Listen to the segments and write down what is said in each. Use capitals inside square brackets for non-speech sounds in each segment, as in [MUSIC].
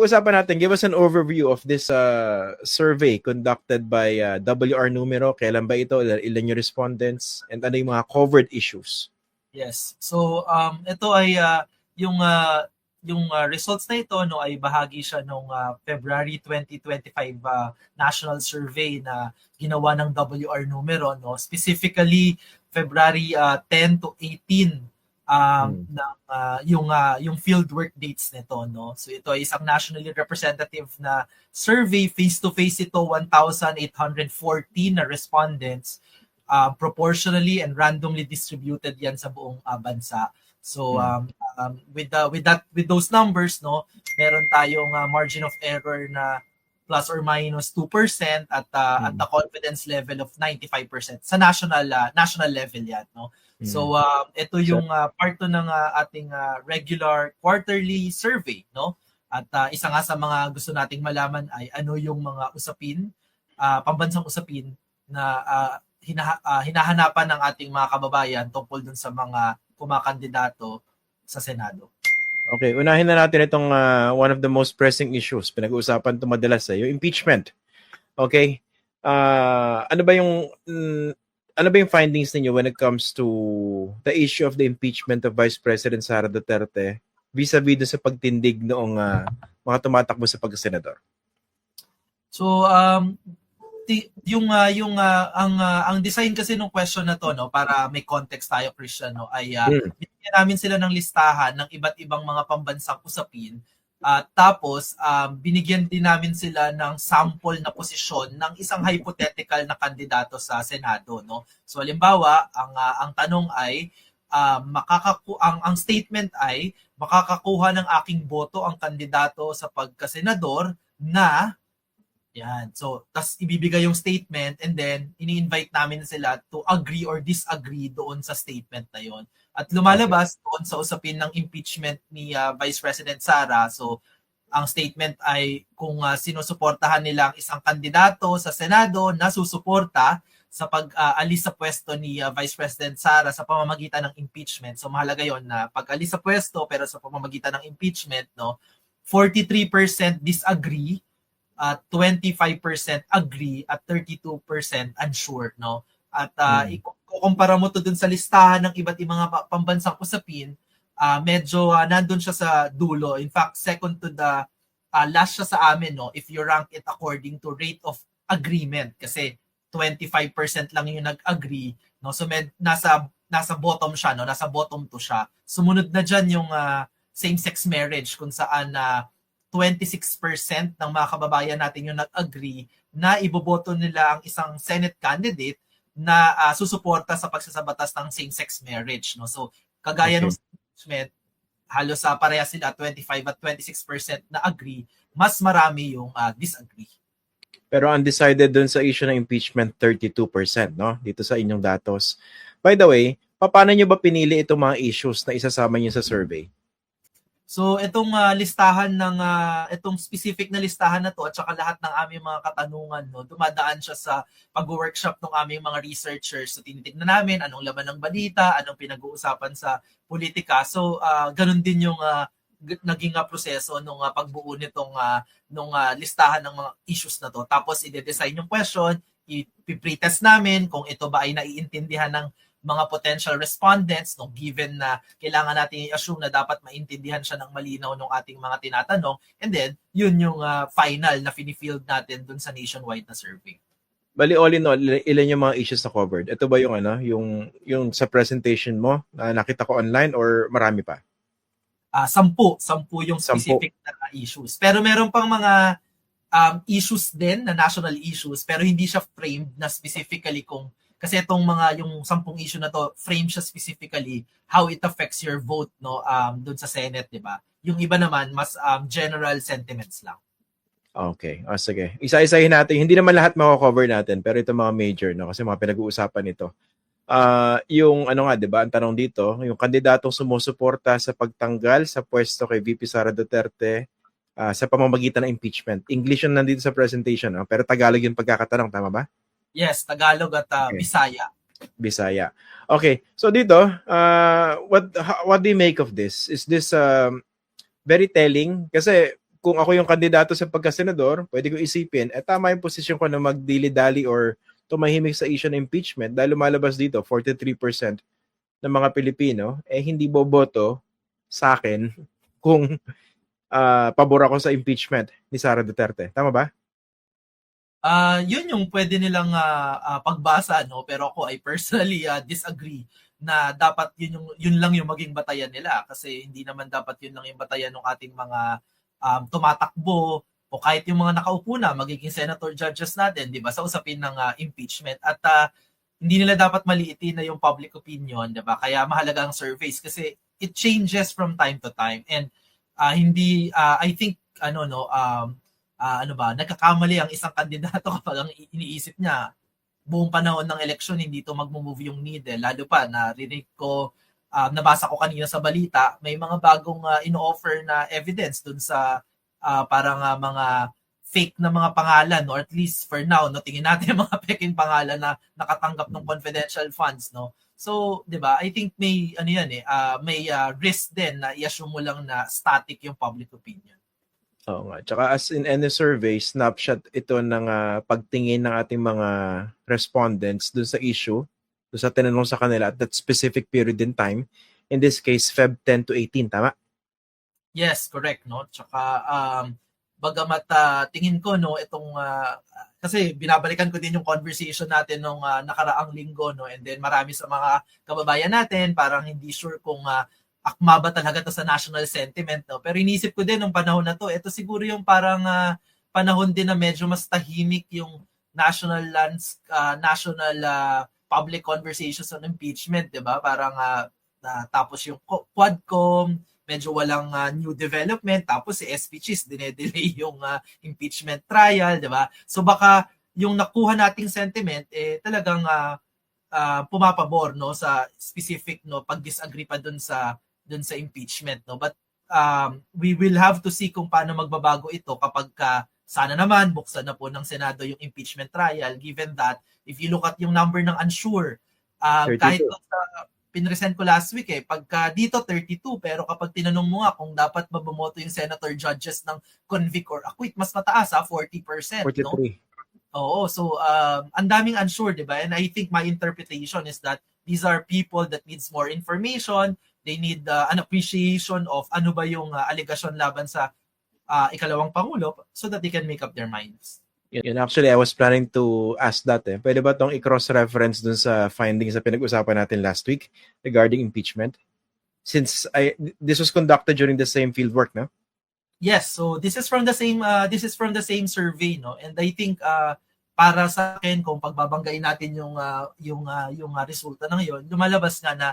pag-usapan natin, give us an overview of this uh, survey conducted by uh, WR Numero. Kailan ba ito? Ilan yung respondents? And ano yung mga covered issues? Yes. So um ito ay uh, yung uh, yung uh, results na ito no ay bahagi siya nung uh, February 2025 uh, national survey na ginawa ng WR numero no specifically February uh, 10 to 18 um Hmm. ng uh, yung uh, yung field work dates nito no so ito ay isang nationally representative na survey face to face ito 1814 na respondents uh, proportionally and randomly distributed yan sa buong uh, bansa. So um, um, with the with that with those numbers no, meron tayong uh, margin of error na plus or minus 2% at uh, at Mm. the confidence level of 95% sa national uh, national level yan no. So um, ito yung uh, part ng uh, ating uh, regular quarterly survey no. At uh, isa nga sa mga gusto nating malaman ay ano yung mga usapin, uh, pambansang usapin na uh, hina, ah, hinahanapan ng ating mga kababayan tungkol dun sa mga kumakandidato sa Senado. Okay, unahin na natin itong uh, one of the most pressing issues. Pinag-uusapan ito madalas eh, yung impeachment. Okay? Uh, ano ba yung mm, ano ba yung findings ninyo when it comes to the issue of the impeachment of Vice President Sara Duterte vis-a-vis dun sa pagtindig noong uh, mga tumatakbo sa pagkasenador? So um yung ah, yung ah, ang ah, ang design kasi ng question na to no para may context tayo Christian no ay ah, Hmm. Binigyan namin sila ng listahan ng iba't ibang mga pambansang usapin at tapos um, binigyan din namin sila ng sample na posisyon ng isang hypothetical na kandidato sa Senado no so halimbawa ang ah, ang tanong ay ah, makakaku ang ang statement ay makakakuha ng aking boto ang kandidato sa pagkasenador na yan. So, tas ibibigay yung statement and then ini-invite namin sila to agree or disagree doon sa statement na yon. At lumalabas doon sa usapin ng impeachment ni ah, Vice President Sara. So, ang statement ay kung ah, sinusuportahan nila ang isang kandidato sa Senado na susuporta sa pag-alis sa pwesto ni ah, Vice President Sara sa pamamagitan ng impeachment. So mahalaga 'yon na pag-alis sa pwesto pero sa pamamagitan ng impeachment, no, 43% disagree at 25% agree at 32% unsure no at uh, Hmm. Ikukumpara mo to dun sa listahan ng iba't ibang pambansang usapin ah, medyo uh, nandun siya sa dulo. In fact second to the ah, last siya sa amin no if you rank it according to rate of agreement. Kasi 25% lang yung nag-agree no? So med, nasa nasa bottom siya no? Nasa bottom to siya. Sumunod na diyan yung ah, same-sex marriage kung saan na 26% ng mga kababayan natin yung nag-agree na iboboto nila ang isang Senate candidate na ah, susuporta sa pagsasabatas ng same-sex marriage. No? So, kagaya Okay. ng impeachment, halos sa pareha sila 25 at 26% na agree, mas marami yung ah, disagree. Pero undecided dun sa issue ng impeachment, 32%, no? Dito sa inyong datos. By the way, paano nyo ba pinili itong mga issues na isasama nyo sa survey? So itong ah, listahan ng ah, itong specific na listahan na to at saka lahat ng aming mga katanungan no dumadaan siya sa pag-workshop ng aming mga researchers. So tinitingnan namin anong laman ng balita, anong pinag-uusapan sa politika. So ah, ganun din yung g- naging ah, proseso nung ah, pagbuo nitong ah, nung ah, listahan ng mga issues na to. Tapos i-design yung question, i-pretest namin kung ito ba ay naiintindihan ng mga potential respondents no given na kailangan natin i-assume na dapat maintindihan siya ng malinaw ng ating mga tinatanong and then yun yung ah, final na fini-field natin dun sa nationwide na survey. Bali, all in all, il- ilan yung mga issues na covered? Ito ba yung ano, yung yung sa presentation mo na nakita ko online or marami pa? Ah, sampu, sampu yung Sampu. specific na issues. Pero meron pang mga um, issues din na national issues pero hindi siya framed na specifically kung kasi itong mga yung sampung issue na to frame siya specifically how it affects your vote no um doon sa Senate, 'di ba? Yung iba naman mas um, general sentiments lang. Okay. O sige. Isa-isahin natin. Hindi naman lahat mako-cover natin, pero ito mga major, no? Kasi mga pinag-uusapan ito. Ah, yung ano nga, 'di ba? Ang tanong dito, yung kandidatong sumusuporta sa pagtanggal sa pwesto kay VP Sara Duterte ah, sa pamamagitan ng impeachment. English yung nandito sa presentation, no? pero Tagalog yung pagkakatanong, tama ba? Yes, Tagalog at uh, Okay. Bisaya. Bisaya. Okay. So dito, uh, what what do you make of this? Is this um, very telling? Kasi kung ako yung kandidato sa pagkasenador, pwede ko isipin, eh tama yung posisyon ko na magdili-dali or tumahimik sa issue ng impeachment dahil lumalabas dito 43% ng mga Pilipino eh hindi boboto sa akin kung ah, pabor ako sa impeachment ni Sara Duterte. Tama ba? Ah, yun yung pwede nilang ah, ah, pagbasa no, pero ako I personally ah, disagree na dapat yun yung yun lang yung maging batayan nila. Kasi hindi naman dapat yun lang yung batayan ng ating mga um, tumatakbo o kahit yung mga nakaupo na magiging senator judges natin, 'di ba, sa usapin ng ah, impeachment. At ah, hindi nila dapat maliitin na yung public opinion, 'di ba? Kaya mahalaga ang surveys kasi it changes from time to time. And ah, hindi ah, I think ano no um ah, ano ba, nagkakamali ang isang kandidato [LAUGHS] kapag ang iniisip niya buong panahon ng eleksyon hindi to magmo-move yung needle. Lalo pa, narinig ko, ah, nabasa ko kanina sa balita, may mga bagong ah, ino-offer na evidence dun sa ah, parang ah, mga fake na mga pangalan or at least for now no tingin natin mga [LAUGHS] peking pangalan na nakatanggap ng confidential funds no so 'di ba I think may ano yan eh ah, may ah, risk din na i-assume mo lang na static yung public opinion Oo nga. Tsaka as in any survey, snapshot ito ng ah, pagtingin ng ating mga respondents dun sa issue, dun sa tinanong sa kanila at that specific period in time. In this case, Feb 10 to 18, tama? Yes, correct, no? Tsaka, um, bagamat ah, tingin ko, no, itong, ah, kasi binabalikan ko din yung conversation natin nung ah, nakaraang linggo, no? And then marami sa mga kababayan natin, parang hindi sure kung ah, akma ba talaga to sa national sentiment, no? Pero inisip ko din nung panahon na to, ito siguro yung parang ah, panahon din na medyo mas tahimik yung national lands, ah, national ah, public conversations on impeachment, 'di ba? Parang ah, na, tapos yung Qu- Quadcom, medyo walang ah, new development tapos si SP Cheese dinedelay [LAUGHS] yung ah, impeachment trial, 'di ba? So baka yung nakuha nating sentiment eh talagang ah, ah, pumapabor no sa specific no pag-disagree pa dun sa dun sa impeachment no but um, we will have to see kung paano magbabago ito kapag ka sana naman buksan na po ng Senado yung impeachment trial given that if you look at yung number ng unsure 32. kahit sa pinresent ko last week eh pagka dito 32 pero kapag tinanong mo nga kung dapat ba bumoto yung senator judges ng convict or acquit mas mataas ha 40% no 43. Oo, so um, ang daming unsure, di ba? And I think my interpretation is that these are people that needs more information. They need uh, an appreciation of ano ba yung uh, allegation laban sa uh, ikalawang pangulo so that they can make up their minds. Yun, actually, I was planning to ask that eh. Pwede ba itong i-cross-reference dun sa findings na pinag-usapan natin last week regarding impeachment? Since I this was conducted during the same fieldwork, no? Yes, so this is from the same uh, this is from the same survey, no? And I think uh, para sa akin kung pagbabanggain natin yung uh, yung uh, yung uh, resulta ng yon, lumalabas nga na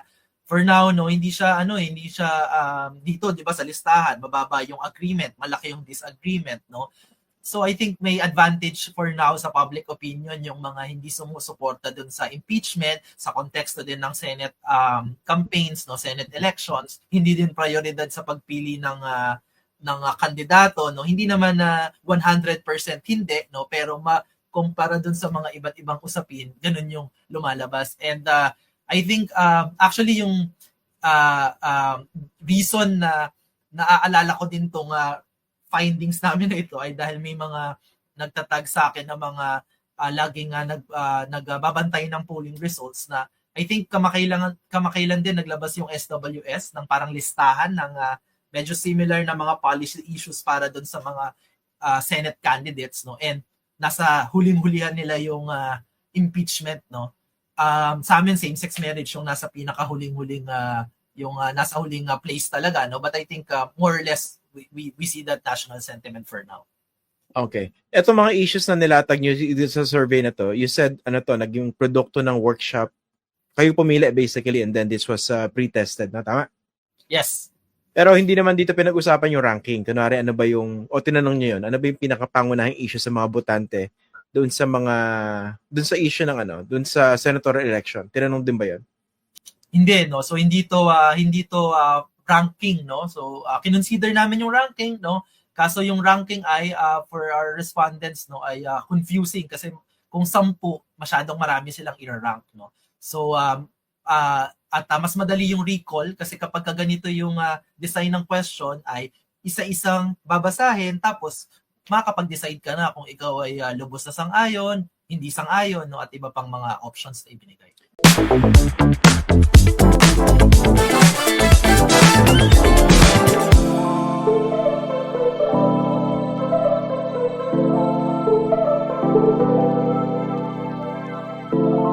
for now no, hindi siya ano, eh, hindi siya um, dito 'di ba sa listahan, mababa yung agreement, malaki yung disagreement, no? So I think may advantage for now sa public opinion yung mga hindi sumusuporta dun sa impeachment sa konteksto din ng Senate um, campaigns, no, Senate elections, hindi din prioridad sa pagpili ng uh, ng uh, kandidato no? Hindi naman na 100% hindi no? Pero ma kumpara dun sa mga iba't ibang usapin ganun yung lumalabas. And uh, I think uh, actually yung uh, uh, reason na naaalala ko din tong uh, findings [LAUGHS] namin na ito ay dahil may mga nagtatag sa akin na mga uh, laging uh, nag uh, nagbabantay ng polling results na I think kamakailan kamakailan din naglabas yung SWS ng parang listahan ng uh, medyo similar na mga policy issues para doon sa mga uh, Senate candidates no? And nasa huling-hulihan nila yung uh, impeachment no um sa amin same sex marriage yung nasa pinakahuling-huling uh, yung uh, nasa huling uh, place talaga no but I think uh, more or less we, we we see that national sentiment for now Okay. Ito mga issues na nilatag dito sa survey na to, you said, ano to, naging produkto ng workshop. Kayo pumili basically and then this was uh, pre-tested na, tama? yes Pero hindi naman dito pinag-usapan yung ranking. Kunwari, ano ba yung, o tinanong nyo yun, ano ba yung pinakapangunahing issue sa mga botante doon sa mga, doon sa issue ng ano, doon sa senatorial election? Tinanong din ba yun? Hindi no. So hindi to ah, hindi to ah, ranking no. So ah, kinonsider namin yung ranking no. Kaso yung ranking ay ah, for our respondents no ay ah, confusing kasi kung sampu masyadong marami silang i-rank no. So um ah, at ah, mas madali yung recall kasi kapag ka ganito yung ah, design ng question ay isa-isang babasahin tapos makakapag-decide ka na kung ikaw ay uh, lubos na sang-ayon, hindi sang-ayon, no, at iba pang mga options na ibinigay. Thank you.